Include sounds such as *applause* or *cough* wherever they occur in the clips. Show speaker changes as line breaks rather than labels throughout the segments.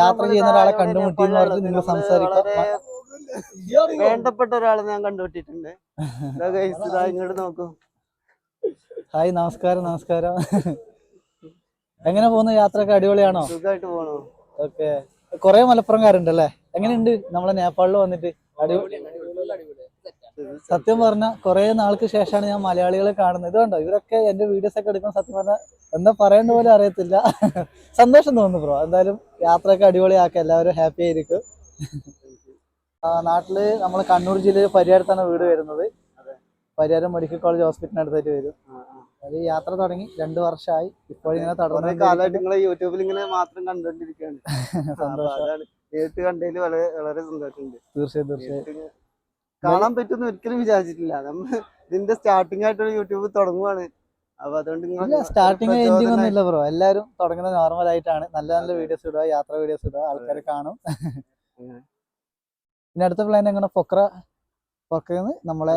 യാത്ര ചെയ്യുന്ന ഒരാളെ കണ്ടുമുട്ടി നിങ്ങൾ സംസാരിക്കാം.
വേണ്ടപ്പെട്ട ഒരാളെ ഞാൻ കണ്ടുപിട്ടിട്ടുണ്ട് ഇങ്ങോട്ട് നോക്കൂ.
ഹായ് നമസ്കാരം നമസ്കാരം. എങ്ങനെ പോകുന്ന യാത്രയൊക്കെ? അടിപൊളിയാണോ?
സുഖമായിട്ട് പോണോ.
ഓക്കെ. കുറെ മലപ്പുറംകാരുണ്ടല്ലേ? എങ്ങനെയുണ്ട് നമ്മളെ നേപ്പാളിൽ വന്നിട്ട്? അടിപൊളി സത്യം പറഞ്ഞ കുറെ നാൾക്ക് ശേഷമാണ് ഞാൻ മലയാളികളെ കാണുന്നത്. ഇതുകൊണ്ടോ ഇവരൊക്കെ എന്റെ വീഡിയോസ് ഒക്കെ എടുക്കുന്ന സത്യം പറഞ്ഞ എന്താ പറയേണ്ട പോലും അറിയത്തില്ല. സന്തോഷം തോന്നുന്നു ബ്രോ എന്തായാലും യാത്രയൊക്കെ അടിപൊളിയാക്കുക എല്ലാവരും ഹാപ്പി ആയിരിക്കും. ആ, നാട്ടിൽ നമ്മൾ കണ്ണൂർ ജില്ലയിൽ പരിയാരത്താണ് വീട് വരുന്നത്. പരിയാരം മെഡിക്കൽ കോളേജ് ഹോസ്പിറ്റലിനടുത്തായിട്ട് വരും. അത് യാത്ര തുടങ്ങി രണ്ടു വർഷമായി ഇപ്പോഴിങ്ങനെ തുടർന്ന്
നിങ്ങളെ യൂട്യൂബിൽ ഇങ്ങനെ മാത്രം കണ്ടുകൊണ്ടിരിക്കുകയാണ് *laughs*
സന്തോഷം.
നേരിട്ട് കണ്ടതിൽ വളരെ വളരെ സന്തോഷമുണ്ട്.
തീർച്ചയായും തീർച്ചയായും.
കാണാൻ പറ്റുമെന്ന് ഒരിക്കലും വിചാരിച്ചിട്ടില്ല. നമ്മൾ ഇതിന്റെ സ്റ്റാർട്ടിംഗ് ആയിട്ട് യൂട്യൂബ് തുടങ്ങുവാണ്. അപ്പൊ അതുകൊണ്ട് നിങ്ങൾ
എൻഡിംഗ് ഒന്നും ഇല്ല ബ്രോ എല്ലാരും തുടങ്ങുന്നത് നോർമൽ ആയിട്ടാണ്. നല്ല നല്ല വീഡിയോസ് ഇടുക യാത്ര വീഡിയോസ് ഇടുക ആൾക്കാർ കാണും. പിന്നെ അടുത്ത പ്ലാൻ എങ്ങനെ പൊക്ര പൊക്രന്ന് നമ്മളെ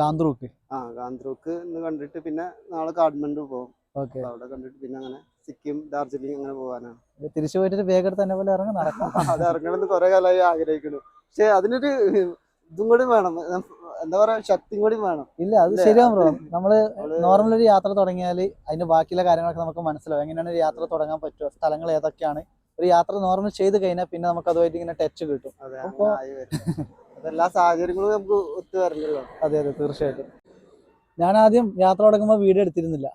ഗാന്ധ്രൂക്ക് ഗാന്ത്രൂക്ക്.
ആ ഗാന്ത്രൂക്ക് ഇന്ന് കണ്ടിട്ട് പിന്നെ നാളെ കാഠ്മണ്ഡു പോകും
ഓക്കെ.
അവിടെ കണ്ടിട്ട് പിന്നെ അങ്ങനെ സിക്കിം ഡാർജിലിംഗ് അങ്ങനെ പോകാനാണ്
തിരിച്ചു പോയിട്ട് വേഗം തന്നെ പോലെ ഇറങ്ങി നടക്കാം. *laughs*
അത് ഇറങ്ങണമെന്ന് കുറെ കാലമായി ആഗ്രഹിക്കുന്നു. പക്ഷെ അതിനൊരു ഇതും കൂടി വേണം. എന്താ പറയാ ശക്തിയും കൂടി വേണം.
ഇല്ല അത് ശരിയാണ് ബ്രോ.
നമ്മൾ
നോർമൽ ഒരു യാത്ര തുടങ്ങിയാൽ അതിന്റെ ബാക്കിയുള്ള കാര്യങ്ങളൊക്കെ നമുക്ക് മനസ്സിലാവും. എങ്ങനെയാണ് ഒരു യാത്ര തുടങ്ങാൻ പറ്റുക? സ്ഥലങ്ങൾ ഏതൊക്കെയാണ്? ഒരു യാത്ര നോർമൽ ചെയ്ത് കഴിഞ്ഞാൽ പിന്നെ നമുക്ക് അതുമായിട്ട് ഇങ്ങനെ ടച്ച് കിട്ടും. അപ്പൊ-
എല്ലാ സാഹചര്യങ്ങളും നമുക്ക് ഒത്തു വരണല്ലോ
അതെ അതെ തീർച്ചയായിട്ടും. ഞാൻ ആദ്യം യാത്ര തുടങ്ങുമ്പോൾ വീഡിയോ എടുത്തിരുന്നില്ല.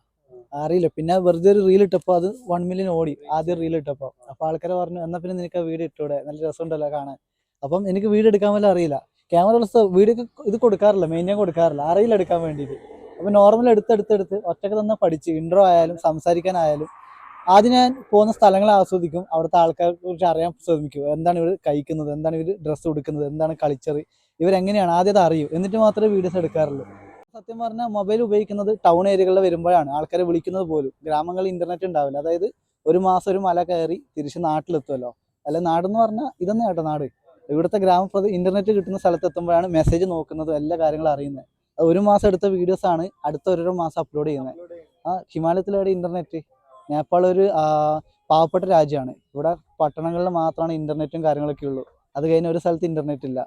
അറിയില്ല. പിന്നെ വെറുതെ ഒരു റീൽ ഇട്ടപ്പോൾ അത് വൺ മില്യൺ ഓടി. ആദ്യം റീൽ ഇട്ടപ്പോൾ അപ്പോൾ ആൾക്കാർ പറഞ്ഞു എന്നാ പിന്നെ നിനക്ക് ആ വീഡിയോ ഇട്ടൂടെ? നല്ല രസമുണ്ടല്ലോ കാണാൻ. അപ്പം എനിക്ക് വീഡിയോ എടുക്കാൻ പോലും അറിയില്ല. ക്യാമറ ഉള്ള വീഡിയോ ഇത് കൊടുക്കാറില്ല മെയിൻ ഞാൻ കൊടുക്കാറില്ല അറിയില്ല എടുക്കാൻ വേണ്ടിയിട്ട്. അപ്പോൾ നോർമൽ എടുത്തെടുത്തെടുത്ത് ഒറ്റയ്ക്ക് തന്നെ പഠിച്ച് ഇൻട്രോ ആയാലും സംസാരിക്കാനായാലും ആദ്യം ഞാൻ പോകുന്ന സ്ഥലങ്ങൾ ആസ്വദിക്കും. അവിടുത്തെ ആൾക്കാരെ കുറിച്ച് അറിയാൻ ശ്രമിക്കും. എന്താണ് ഇവർ കഴിക്കുന്നത്? എന്താണ് ഇവർ ഡ്രസ്സ് കൊടുക്കുന്നത് എന്താണ് കളിച്ചർ ഇവരെങ്ങനെയാണ്? ആദ്യം അത് അറിയൂ. എന്നിട്ട് മാത്രമേ വീഡിയോസ് എടുക്കാറുള്ളൂ. സത്യം പറഞ്ഞാൽ മൊബൈൽ ഉപയോഗിക്കുന്നത് ടൗൺ ഏരിയകളിൽ വരുമ്പോഴാണ്. ആൾക്കാരെ വിളിക്കുന്നത് പോലും. ഗ്രാമങ്ങളിൽ ഇന്റർനെറ്റ് ഉണ്ടാവില്ല. അതായത് ഒരു മാസം ഒരു മല കയറി തിരിച്ച് നാട്ടിലെത്തുമല്ലോ അല്ലെ നാടെന്ന് പറഞ്ഞാൽ ഇതൊന്നും കേട്ടോ നാട്? ഇവിടുത്തെ ഗ്രാമപ്രദ ഇന്റർനെറ്റ് കിട്ടുന്ന സ്ഥലത്ത് എത്തുമ്പോഴാണ് മെസ്സേജ് നോക്കുന്നതും എല്ലാ കാര്യങ്ങളും അറിയുന്നത്. ഒരു മാസം എടുത്ത വീഡിയോസ് ആണ് അടുത്ത ഓരോ മാസം അപ്ലോഡ് ചെയ്യുന്നത്. ആ ഹിമാലയത്തിലെവിടെ ഇന്റർനെറ്റ് നേപ്പാൾ ഒരു പാവപ്പെട്ട രാജ്യമാണ്. ഇവിടെ പട്ടണങ്ങളിൽ മാത്രമാണ് ഇന്റർനെറ്റും കാര്യങ്ങളൊക്കെ ഉള്ളൂ. അത് കഴിഞ്ഞ ഒരു സ്ഥലത്ത് ഇന്റർനെറ്റ് ഇല്ല.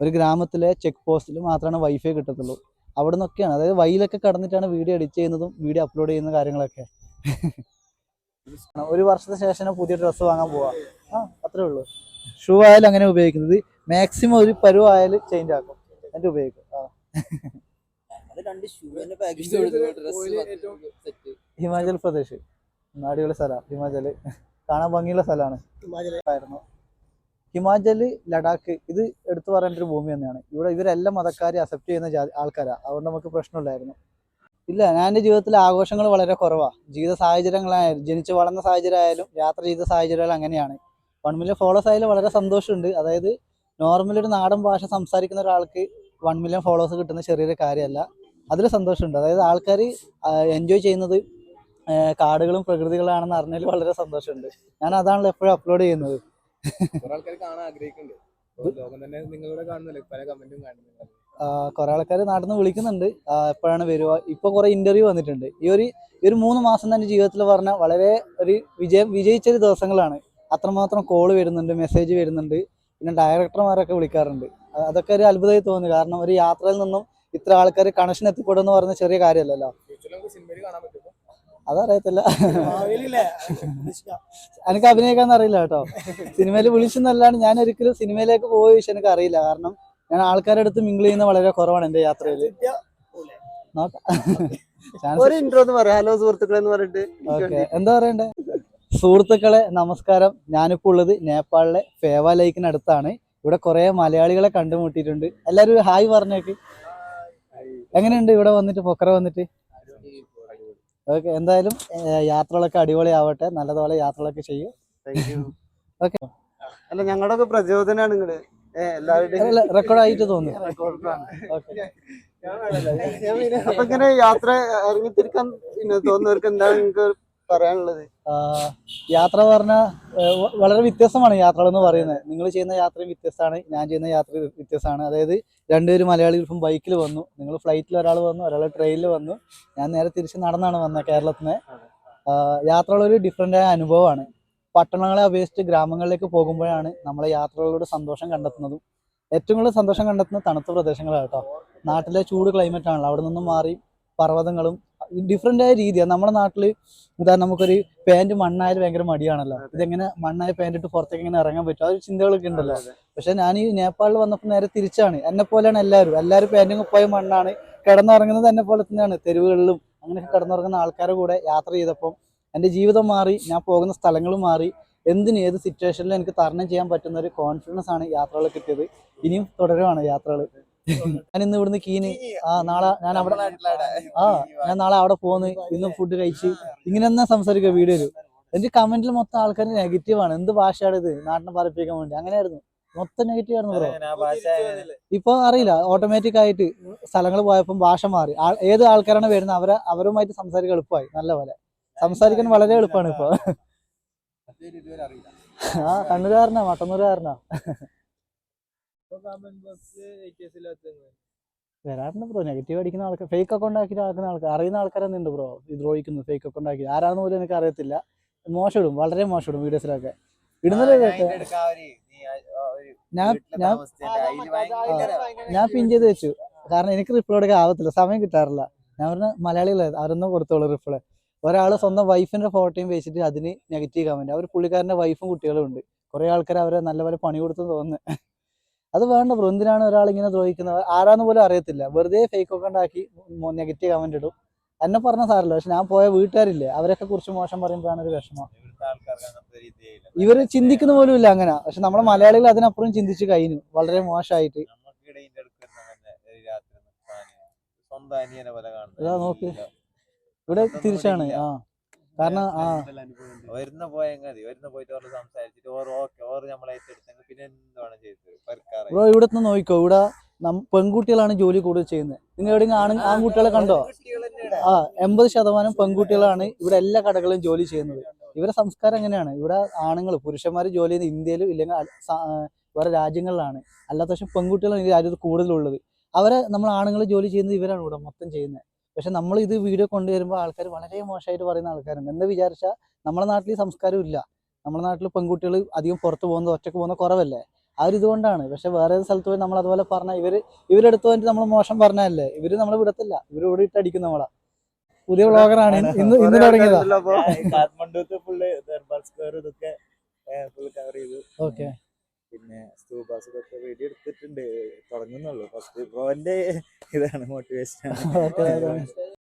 ഒരു ഗ്രാമത്തിലെ ചെക്ക് പോസ്റ്റിൽ മാത്രമാണ് വൈഫൈ കിട്ടത്തുള്ളൂ. അവിടെ നിന്നൊക്കെയാണ് അതായത് വഴിയിലൊക്കെ കടന്നിട്ടാണ് വീഡിയോ എഡിറ്റ് ചെയ്യുന്നതും വീഡിയോ അപ്ലോഡ് ചെയ്യുന്ന കാര്യങ്ങളൊക്കെ. *laughs* ഒരു വർഷത്തിന് ശേഷം പുതിയ ഡ്രസ്സ് വാങ്ങാൻ പോവാ ആ അത്രേ ഉള്ളൂ. ഷൂ ആയാലും അങ്ങനെ ഉപയോഗിക്കുന്നത്. മാക്സിമം ഒരു പരുവ ആയാലും ചേഞ്ച് ആക്കും. എന്നിട്ട് ഉപയോഗിക്കും ആ. ഹിമാചൽ പ്രദേശ്. അടിപൊളി സ്ഥലമാണ് ഹിമാചൽ കാണാൻ ഭംഗിയുള്ള സ്ഥലമാണ്. ആയിരുന്നു. ഹിമാചൽ ലഡാക്ക് ഇത് എടുത്തു പറയേണ്ട ഒരു ഭൂമി തന്നെയാണ്. ഇവിടെ ഇവരെല്ലാം മതക്കാരെ അക്സെപ്റ്റ് ചെയ്യുന്ന ജാതി ആൾക്കാരാണ് അതുകൊണ്ട് നമുക്ക് പ്രശ്നമില്ലായിരുന്നു. ഇല്ല ഞാൻ എന്റെ ജീവിതത്തിൽ ആഘോഷങ്ങൾ വളരെ കുറവാണ് ജീവിത സാഹചര്യങ്ങളായാലും ജനിച്ചു വളർന്ന സാഹചര്യം ആയാലും യാത്ര ചെയ്ത സാഹചര്യങ്ങൾ അങ്ങനെയാണ്. വൺ മില്യൺ ഫോളോസ് ആയാലും വളരെ സന്തോഷമുണ്ട്. അതായത് നോർമൽ ഒരു നാടൻ ഭാഷ സംസാരിക്കുന്ന ഒരാൾക്ക് വൺ മില്യൺ ഫോളോവേഴ്സ് കിട്ടുന്ന ചെറിയൊരു കാര്യമല്ല. അതിൽ സന്തോഷമുണ്ട്. അതായത് ആൾക്കാർ എൻജോയ് ചെയ്യുന്നത് കാടുകളും പ്രകൃതികളാണെന്ന് അറിഞ്ഞതിൽ വളരെ സന്തോഷമുണ്ട്. ഞാൻ അതാണല്ലോ എപ്പോഴും അപ്ലോഡ് ചെയ്യുന്നത്.
കുറെ ആൾക്കാർ
നാട്ടിൽ നിന്ന് വിളിക്കുന്നുണ്ട്. എപ്പോഴാണ് വരിക? ഇപ്പൊ കുറെ ഇന്റർവ്യൂ വന്നിട്ടുണ്ട്. ഈ ഒരു ഈ ഒരു മൂന്ന് മാസം തന്നെ ജീവിതത്തിൽ പറഞ്ഞ വളരെ ഒരു വിജയം വിജയിച്ചൊരു ദിവസങ്ങളാണ്. അത്രമാത്രം കോൾ വരുന്നുണ്ട് മെസ്സേജ് വരുന്നുണ്ട്. പിന്നെ ഡയറക്ടർമാരൊക്കെ വിളിക്കാറുണ്ട്. അതൊക്കെ ഒരു അത്ഭുതമായി തോന്നുന്നു. കാരണം ഒരു യാത്രയിൽ നിന്നും ഇത്ര ആൾക്കാർ കണക്ഷൻ എത്തിപ്പെടും എന്ന് പറയുന്ന ചെറിയ കാര്യമല്ലല്ലോ. അതറിയത്തില്ല. എനിക്ക് അഭിനയിക്കാൻ അറിയില്ല കേട്ടോ. സിനിമയിൽ വിളിച്ചെന്നല്ലാണ്ട് ഞാൻ ഒരിക്കലും സിനിമയിലേക്ക് പോയ വിഷയം എനിക്ക് അറിയില്ല. കാരണം ഞാൻ ആൾക്കാരുടെ അടുത്ത് മിങ്കിൾ ചെയ്യുന്ന വളരെ കുറവാണ് എന്റെ യാത്രയിൽ. നോക്കാം.
ഒരു ഇൻട്രോ എന്ന് പറയാം. ഹലോ സുഹൃത്തുക്കളെ എന്ന് പറഞ്ഞിട്ട്.
എന്താ പറയണ്ടേ? സുഹൃത്തുക്കളെ നമസ്കാരം. ഞാനിപ്പോൾ ഉള്ളത് നേപ്പാളിലെ ഫേവ ലേക്കിനടുത്താണ് ഇവിടെ കുറേ മലയാളികളെ കണ്ടുമുട്ടിയിട്ടുണ്ട്. എല്ലാവരും ഹായ് പറഞ്ഞേക്ക് എങ്ങനെയുണ്ട്? ഇവിടെ വന്നിട്ട് പൊക്കറ വന്നിട്ട്? ഓക്കെ എന്തായാലും യാത്രകളൊക്കെ അടിപൊളിയാവട്ടെ. നല്ലതുപോലെ യാത്രകളൊക്കെ ചെയ്യും. ഓക്കെ.
അല്ല ഞങ്ങളുടെ ഒക്കെ പ്രചോദനമാണ് നിങ്ങൾ എല്ലാവരുടെയും
റെക്കോർഡ് ആയിട്ട് തോന്നുന്നു.
അപ്പൊ ഇങ്ങനെ യാത്ര ഇറങ്ങിത്തിരിക്കാൻ തോന്നുന്നവർക്ക് എന്താണ് നിങ്ങൾക്ക് പറയാനുള്ളത്?
യാത്ര പറഞ്ഞാൽ വളരെ വ്യത്യസ്തമാണ് യാത്രകൾ എന്ന് പറയുന്നത്. നിങ്ങൾ ചെയ്യുന്ന യാത്രയും വ്യത്യസ്തമാണ് ഞാൻ ചെയ്യുന്ന യാത്ര വ്യത്യസ്തമാണ്. അതായത് രണ്ടുപേരും മലയാളികൾ ഇപ്പം ബൈക്കിൽ വന്നു. നിങ്ങൾ ഫ്ലൈറ്റിൽ ഒരാൾ വന്നു ഒരാൾ ട്രെയിനിൽ വന്നു. ഞാൻ നേരെ തിരിച്ച് നടന്നാണ് വന്നത് കേരളത്തിൽ ഒരു ഡിഫറെന്റ് ആയ അനുഭവമാണ്. പട്ടണങ്ങളെ അപേക്ഷിച്ച് ഗ്രാമങ്ങളിലേക്ക് പോകുമ്പോഴാണ് നമ്മളെ യാത്രകളിലൂടെ സന്തോഷം കണ്ടെത്തുന്നതും ഏറ്റവും കൂടുതൽ സന്തോഷം കണ്ടെത്തുന്ന തണുത്ത പ്രദേശങ്ങളാണ് കേട്ടോ. നാട്ടിലെ ചൂട് ക്ലൈമറ്റ് ആണല്ലോ. അവിടെ നിന്നും മാറി പർവതങ്ങളും ഡിഫറെന്റ് ആയ രീതിയാണ് നമ്മുടെ നാട്ടിൽ ഉദാഹരണം നമുക്കൊരു പാന്റ് മണ്ണായാലും ഭയങ്കര മടിയാണല്ലോ. ഇതെങ്ങനെ മണ്ണായ പാന്റ് ഇട്ട് പുറത്തേക്ക് ഇങ്ങനെ ഇറങ്ങാൻ പറ്റും? അതൊരു ചിന്തകളൊക്കെ ഉണ്ടല്ലോ. പക്ഷെ ഞാൻ ഈ നേപ്പാളിൽ വന്നപ്പോൾ നേരെ തിരിച്ചാണ്. എന്നെ പോലെയാണ് എല്ലാവരും. എല്ലാവരും പാന്റിങ് പോയ മണ്ണാണ്. കിടന്നിറങ്ങുന്നത് എന്നെ പോലെ തന്നെയാണ്. തെരുവുകളിലും അങ്ങനെയൊക്കെ കിടന്നിറങ്ങുന്ന ആൾക്കാരുടെ കൂടെ യാത്ര ചെയ്തപ്പം എന്റെ ജീവിതം മാറി ഞാൻ പോകുന്ന സ്ഥലങ്ങളും മാറി. എന്തിനും ഏത് സിറ്റുവേഷനിലും എനിക്ക് തരണം ചെയ്യാൻ പറ്റുന്ന ഒരു കോൺഫിഡൻസ് ആണ് യാത്രകൾ കിട്ടിയത്. ഇനിയും തുടരുവാണ് യാത്രകൾ ഞാൻ ഇന്ന് ഇവിടുന്ന് കീന് ആ നാളെ ഞാൻ അവിടെ ആ ഞാൻ നാളെ അവിടെ പോന്ന് ഇന്ന് ഫുഡ് കഴിച്ച് ഇങ്ങനെ തന്നെ സംസാരിക്കുക വീഡിയോയിൽ എന്റെ കമന്റിൽ മൊത്തം ആൾക്കാർ നെഗറ്റീവ് ആണ്. എന്ത് ഭാഷയാണ് ഇത്? നാട്ടിനെ പറപ്പിക്കാൻ വേണ്ടി. അങ്ങനെയായിരുന്നു. മൊത്തം നെഗറ്റീവ് ആയിരുന്നു ബ്രോ ഇപ്പൊ അറിയില്ല. ഓട്ടോമാറ്റിക് ആയിട്ട് സ്ഥലങ്ങൾ പോയപ്പോൾ ഭാഷ മാറി. ഏത് ആൾക്കാരാണ് വരുന്നത് അവരെ അവരുമായിട്ട് സംസാരിക്കാൻ എളുപ്പമായി. നല്ല പോലെ. സംസാരിക്കാൻ വളരെ എളുപ്പമാണ് ഇപ്പൊ. ആ കണ്ണൂരുകാരനാ മട്ടന്നൂരുകാരനാ. വരാറുണ്ട് ബ്രോ നെഗറ്റീവ് അടിക്കുന്ന ആൾക്കാർ ഫേക്ക് അക്കൗണ്ട് ആക്കി ആക്കുന്ന ആൾക്കാർ അറിയുന്ന ആൾക്കാരൊന്നും ഉണ്ട് ബ്രോ ഇത് ദ്രോഹിക്കുന്നത് ഫേക്ക് അക്കൗണ്ട് ആക്കി. ആരാന്ന് പോലും എനിക്ക് അറിയത്തില്ല. മോശം ഇടും വളരെ മോശം ഇടും വീഡിയോസിലൊക്കെ ഇടുന്നതൊക്കെ ഞാൻ ഞാൻ ഞാൻ പിൻ ചെയ്ത് വെച്ചു. കാരണം എനിക്ക് റിപ്ലൈ കൊടുക്കാൻ ആവത്തില്ല. സമയം കിട്ടാറില്ല. ഞാൻ പറഞ്ഞ മലയാളികളെ അവരൊന്നും കൊടുത്തോളൂ റിപ്ലൈ ഒരാൾ സ്വന്തം വൈഫിന്റെ ഫോട്ടോയും വെച്ചിട്ട് അതിന് നെഗറ്റീവ് കമന്റ് അവർ പുള്ളിക്കാരന്റെ വൈഫും കുട്ടികളും ഉണ്ട്. കുറെ ആൾക്കാർ അവരെ നല്ലപോലെ പണി കൊടുത്തു തോന്നുന്നു. അത് വേണ്ട ബ്രോ എന്തിനാണ് ഒരാൾ ഇങ്ങനെ ദ്രോഹിക്കുന്നത്? ആരാന്ന് പോലും അറിയത്തില്ല. വെറുതെ ഫേക്ക് ഒക്കെ ഉണ്ടാക്കി നെഗറ്റീവ് കമന്റ് ഇടും. എന്നെ പറഞ്ഞ സാറല്ലോ പക്ഷെ ഞാൻ പോയ വീട്ടുകാരില്ലേ അവരൊക്കെ കുറിച്ച് മോശം പറയുമ്പോഴാണ് ഒരു വിഷമം. ഇവർ ചിന്തിക്കുന്ന പോലും ഇല്ല അങ്ങനെ. പക്ഷെ നമ്മുടെ മലയാളികൾ അതിനപ്പുറം ചിന്തിച്ച് കഴിഞ്ഞു. വളരെ മോശമായിട്ട്. ഇതാ നോക്ക്. ഇവിടെ തിരിച്ചാണ്. ആ. കാരണം ആ.
വരുന്ന പോയാൽ മതി. വരുന്ന പോയിട്ട് ഓർ സംസാരിച്ചിട്ട് ഓർ ഓക്കെ ഓർ നമ്മളെ ഏറ്റെടുത്തെങ്കിൽ പിന്നെ എന്താണ് ചെയ്തത്
ബ്രോ ഇവിടെ നിന്ന് നോക്കിക്കോ. ഇവിടെ പെൺകുട്ടികളാണ് ജോലി കൂടുതൽ ചെയ്യുന്നത്. നിങ്ങൾ എവിടെയെങ്കിലും ആണ് ആൺകുട്ടികളെ കണ്ടോ? ആ എൺപത് ശതമാനം പെൺകുട്ടികളാണ് ഇവിടെ എല്ലാ കടകളിലും ജോലി ചെയ്യുന്നത്. ഇവരെ സംസ്കാരം എങ്ങനെയാണ്? ഇവിടെ ആണുങ്ങൾ പുരുഷന്മാർ ജോലി ചെയ്യുന്നത് ഇന്ത്യയിലും ഇല്ലെങ്കിൽ വേറെ രാജ്യങ്ങളിലാണ്. അല്ലാത്ത പക്ഷെ പെൺകുട്ടികളാണ് ഈ രാജ്യത്ത് കൂടുതലുള്ളത്. അവരെ നമ്മൾ ആണുങ്ങൾ ജോലി ചെയ്യുന്നത് ഇവരാണ് ഇവിടെ മൊത്തം ചെയ്യുന്നത്. പക്ഷെ നമ്മൾ ഇത് വീഡിയോ കൊണ്ടുവരുമ്പോൾ ആൾക്കാർ വളരെ മോശമായിട്ട് പറയുന്ന ആൾക്കാരുണ്ട്. എന്താ വിചാരിച്ചാൽ നമ്മുടെ നാട്ടിൽ ഈ സംസ്കാരം ഇല്ല. നമ്മുടെ നാട്ടിൽ പെൺകുട്ടികൾ അധികം പുറത്ത് പോകുന്നത് ഒറ്റയ്ക്ക് പോകുന്ന കുറവല്ലേ? ആ ഒരു ഇതുകൊണ്ടാണ്. പക്ഷെ വേറെ സ്ഥലത്ത് പോയി നമ്മൾ അതുപോലെ പറഞ്ഞാൽ ഇവർ ഇവരെടുത്ത് വന്നിട്ട് നമ്മൾ മോശം പറഞ്ഞല്ലേ ഇവർ നമ്മളെ വിടത്തില്ല. ഇവർ ഇവിടെ ഇട്ടടിക്കും നമ്മളെ. പുതിയ വ്ളോഗറാണ്. ഇന്ന് ഇന്ന് തുടങ്ങിയതാ.
കാഠ്മണ്ഡുത്തെ ഫുള്ള് ദർബാർ സ്ക്വയർ ഇതൊക്കെ ഫുൾ കവർ ചെയ്തു.
ഓക്കെ.
പിന്നെ സ്തൂപാസൊക്കെ വീഡിയോ എടുത്തിട്ടുണ്ട് തുടങ്ങുന്നുള്ളൂ. ഫസ്റ്റ് പ്രോന്റെ ഇതാണ് മോട്ടിവേഷൻ *laughs*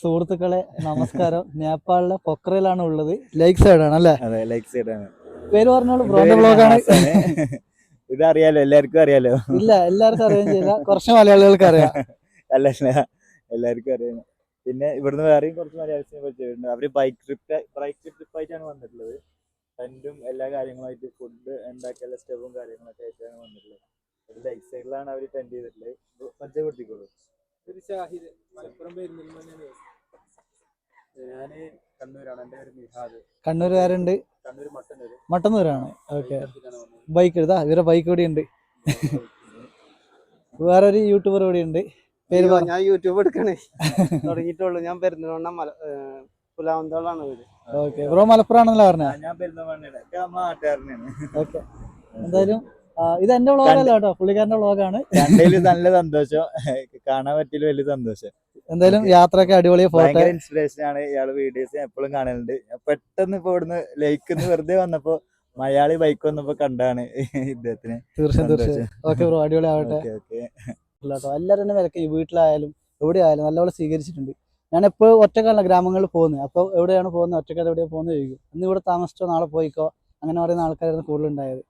സുഹൃത്തുക്കളെ നമസ്കാരം. നേപ്പാളിലെ പൊക്രയിലാണ് ഉള്ളത്. ലൈക്ക് സൈഡ് ആണ് അല്ലേ?
അതെ ലൈക്ക് സൈഡ് ആണ്
പേര് പറഞ്ഞോളൂ ബ്രോന്റെ ബ്ലോഗാണ്
ഇത് അറിയാലോ എല്ലാവർക്കും അറിയാലോ?
ഇല്ല എല്ലാവർക്കും അറിയാൻ ചെയ്യില്ല. കുറച്ച് മലയാളികൾക്ക് അറിയാം. *laughs*
അല്ല അല്ല. എല്ലാവർക്കും അറിയാം. പിന്നെ ഇവിടുന്ന് വേറെയും കുറച്ച് മലയാളീസിനെ പരിചയമുണ്ട്. അവർ ബൈക്ക് ട്രിപ്പ് ബൈക്ക് ട്രിപ്പ് ആയിട്ടാണ് വന്നിട്ടുള്ളത്. ടെന്റും എല്ലാ കാര്യങ്ങളുമായിട്ട് ഫുഡ് ഉണ്ടാക്കിയുള്ള സ്റ്റെപ്പും കാര്യങ്ങളൊക്കെ ആയിട്ടാണ് വന്നിട്ടുള്ളത്. ഒരു ലൈഫ് സൈഡിലാണ് അവർ ടെൻഡ് ചെയ്തിട്ടുള്ളത്. പരിചയപ്പെടുത്തിക്കോളൂ.
ഒരു ഷാഹിദ്. മലപ്പുറം പെരിന്തൽമണ്ണയാണ് ഞാൻ കണ്ണൂരാണ്. എന്റെ പേര് നിഹാദ്
കണ്ണൂരുകാരുണ്ട്.
കണ്ണൂർ മട്ടന്നൂര്.
മട്ടന്നൂരാണ്. ഓക്കെ. ബൈക്ക് എടുത്താ ഇവരെ ബൈക്ക് ഇവിടെ ഉണ്ട് വേറെ ഒരു യൂട്യൂബർ ഇവിടെ ഉണ്ട് പേര്
ഞാൻ യൂട്യൂബ് എടുക്കണേ. തുടങ്ങിയിട്ടുള്ളൂ. ഞാൻ പെരുന്തൽമണ്ണ മല പുലാവന്തോളാണ് വീട്.
ഓക്കെ. ബ്രോ മലപ്പുറാണെന്നല്ലേ പറഞ്ഞ?
ഞാൻ പെരുന്തൽമണ്ണയുടെ ഒക്കെ നമ്മളെ നാട്ടുകാരനാണ്.
ഓക്കെ. എന്തായാലും ഇത് എന്റെ വ്ളോഗല്ല കേട്ടോ? പുള്ളിക്കാരന്റെ വ്ളോഗാണ്.
കണ്ടതിൽ നല്ല സന്തോഷം. കാണാൻ പറ്റിയ വലിയ സന്തോഷം.
എന്തായാലും യാത്രയൊക്കെ അടിപൊളി ഫോട്ടോ.
ഇൻസ്പിറേഷൻ ആണ്. ഇയാൾ വീഡിയോസ് എപ്പോഴും കാണലുണ്ട്. പെട്ടെന്ന് ഇപ്പൊ ഇവിടുന്ന് ലൈക്ക് വെറുതെ വന്നപ്പോ മലയാളി ബൈക്ക് വന്നപ്പോ കണ്ടാണ് ഇദ്ദേഹത്തിന്.
തീർച്ചയായും തീർച്ചയായും. ഓക്കെ ബ്രോ അടിപൊളി ആവട്ടെ. എല്ലാരും എന്നെ വിലക്കും വീട്ടിലായാലും എവിടെ ആയാലും നല്ലപോലെ സ്വീകരിച്ചിട്ടുണ്ട്. ഞാൻ എപ്പോൾ ഒറ്റക്കല്ല ഗ്രാമങ്ങളിൽ പോകുന്നത്. അപ്പോൾ എവിടെയാണ് പോകുന്നത്? ഒറ്റക്കാട് എവിടെയാണ് പോകുന്നത് ചോദിക്കും. ഇന്ന് ഇവിടെ താമസിച്ചോ നാളെ പോയിക്കോ അങ്ങനെ പറയുന്ന ആൾക്കാരായിരുന്നു കൂടുതലുണ്ടായത്.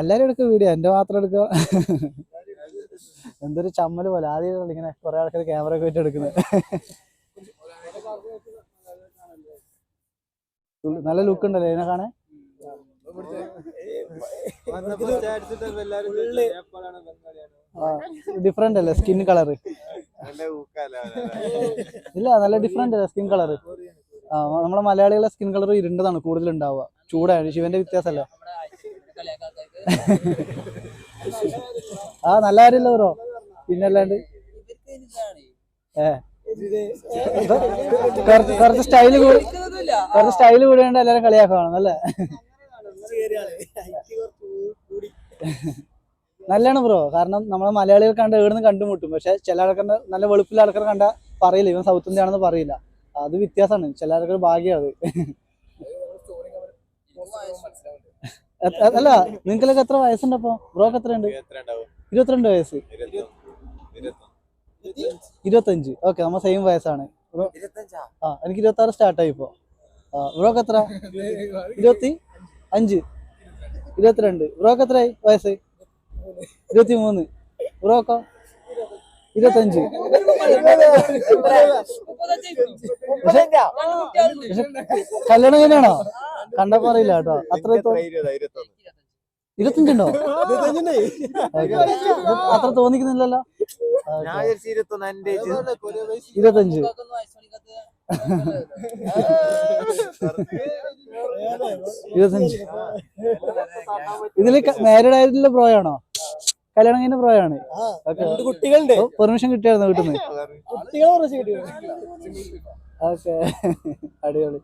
എല്ലാവരും എടുക്കും വീഡിയോ എന്റെ മാത്രം എടുക്കുക എന്തൊരു ചമ്മൽ പോലെ. ആദ്യം ഇങ്ങനെ കുറേ ആൾക്കാർ ക്യാമറ ഒക്കെ വെച്ച് എടുക്കുന്നത്. നല്ല ലുക്ക് ഉണ്ടല്ലോ ഇതിനെ കാണാൻ?
എല്ലാവരും
ഡിഫറെന്റ് അല്ലേ? സ്കിൻ കളർ ഇല്ല നല്ല ഡിഫറെന്റ് അല്ലേ സ്കിൻ കളർ ആ നമ്മളെ മലയാളികളെ സ്കിൻ കളർ ഇരുണ്ടതാണ് കൂടുതൽ ഉണ്ടാവുക ചൂടാണ് ശിവന്റെ വ്യത്യാസമല്ല. ആ നല്ല കാര്യമല്ല ബ്രോ.
പിന്നല്ലാണ്ട്?
ഏ. കുറച്ച് സ്റ്റൈൽ കൂടി. കുറച്ച് സ്റ്റൈൽ കൂടിയുണ്ട് എല്ലാരും കളിയാക്കണം അല്ലേ? നല്ലതാണ് ബ്രോ കാരണം നമ്മളെ മലയാളികൾ കണ്ട എവിടുന്ന് കണ്ടുമുട്ടും. പക്ഷെ ചില ആൾക്കാർ നല്ല വെളുപ്പിലെ ആൾക്കാർ കണ്ട പറയില്ല. ഇവൻ സൗത്ത് ഇന്ത്യ ആണെന്ന് പറയില്ല. അത് വ്യത്യാസമാണ്. ചില ആൾക്കാർ ഭാഗ്യമാണ് അല്ല നിങ്ങൾക്കൊക്കെ എത്ര വയസ്സുണ്ട് അപ്പൊ? ബ്രോക്ക് എത്രയുണ്ട്? ഇരുപത്തിരണ്ട് വയസ്സ്. ഇരുപത്തഞ്ച്. ഓക്കെ നമ്മ സെയിം വയസ്സാണ്. ആ എനിക്ക് ഇരുപത്തി ആറ് സ്റ്റാർട്ടായി ഇപ്പോ. ബ്രോക്ക് എത്ര? ഇരുപത്തി അഞ്ച്. ഇരുപത്തിരണ്ട്. ബ്രോക്ക് എത്രയായി വയസ്സ്? ഇരുപത്തി മൂന്ന് ബ്രോക്കോ ഇരുപത്തഞ്ച്. കല്യാണം കഴിഞ്ഞാണോ? കണ്ടപ്പോ അറിയില്ല കേട്ടോ. അത്ര ഇരുപത്തഞ്ചുണ്ടോ? അത്ര തോന്നിക്കുന്നില്ലല്ലോ. ഇരുപത്തഞ്ച്. ഇരുപത്തഞ്ച്. ഇതിൽ മാരീഡ് ആയിട്ടുള്ള ബ്രോ ആണോ കല്യാണം കഴിഞ്ഞ പ്രായമാണ്
കുട്ടികളുണ്ട്.
പെർമിഷൻ കിട്ടിയായിരുന്നു വീട്ടിൽ നിന്ന് ഓക്കെ അടിപൊളി.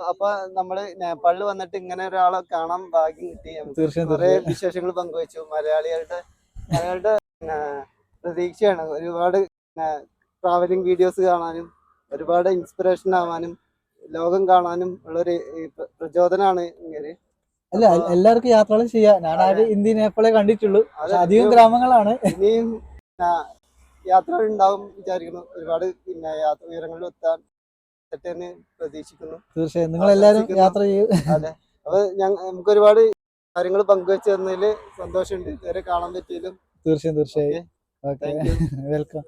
അപ്പൊ നമ്മൾ നേപ്പാളിൽ വന്നിട്ട് ഇങ്ങനെ ഒരാളെ കാണാൻ ഭാഗ്യം കിട്ടി.
തീർച്ചയായും
കുറെ വിശേഷങ്ങൾ പങ്കുവച്ചു. മലയാളികളുടെ മലയാളികളുടെ പിന്നെ പ്രതീക്ഷയാണ്. ഒരുപാട് ട്രാവലിംഗ് വീഡിയോസ് കാണാനും ഒരുപാട് ഇൻസ്പിറേഷൻ ആവാനും ലോകം കാണാനും ഉള്ളൊരു പ്രചോദനമാണ് ഇങ്ങനെ.
അല്ല എല്ലാവർക്കും യാത്രകൾ ചെയ്യാം. ഞാൻ ആകെ ഇന്ത്യ നേപ്പാളെ കണ്ടിട്ടുള്ളൂ. അധികം ഗ്രാമങ്ങളാണ്.
ഇനിയും യാത്ര യാത്രകൾ ഉണ്ടാവും വിചാരിക്കുന്നു. ഒരുപാട് പിന്നെ യാത്ര ഉയരങ്ങളിൽ എത്താൻ പറ്റട്ടെ പ്രതീക്ഷിക്കുന്നു.
തീർച്ചയായും. നിങ്ങൾ എല്ലാവരും യാത്ര ചെയ്യൂ.
അതെ. അപ്പൊ നമുക്ക് ഒരുപാട് കാര്യങ്ങൾ പങ്കുവെച്ചു തന്നതിൽ സന്തോഷമുണ്ട്. ഇതുവരെ കാണാൻ പറ്റിയതിലും.
തീർച്ചയായും തീർച്ചയായും. ഓക്കെ. *laughs* വെൽക്കം.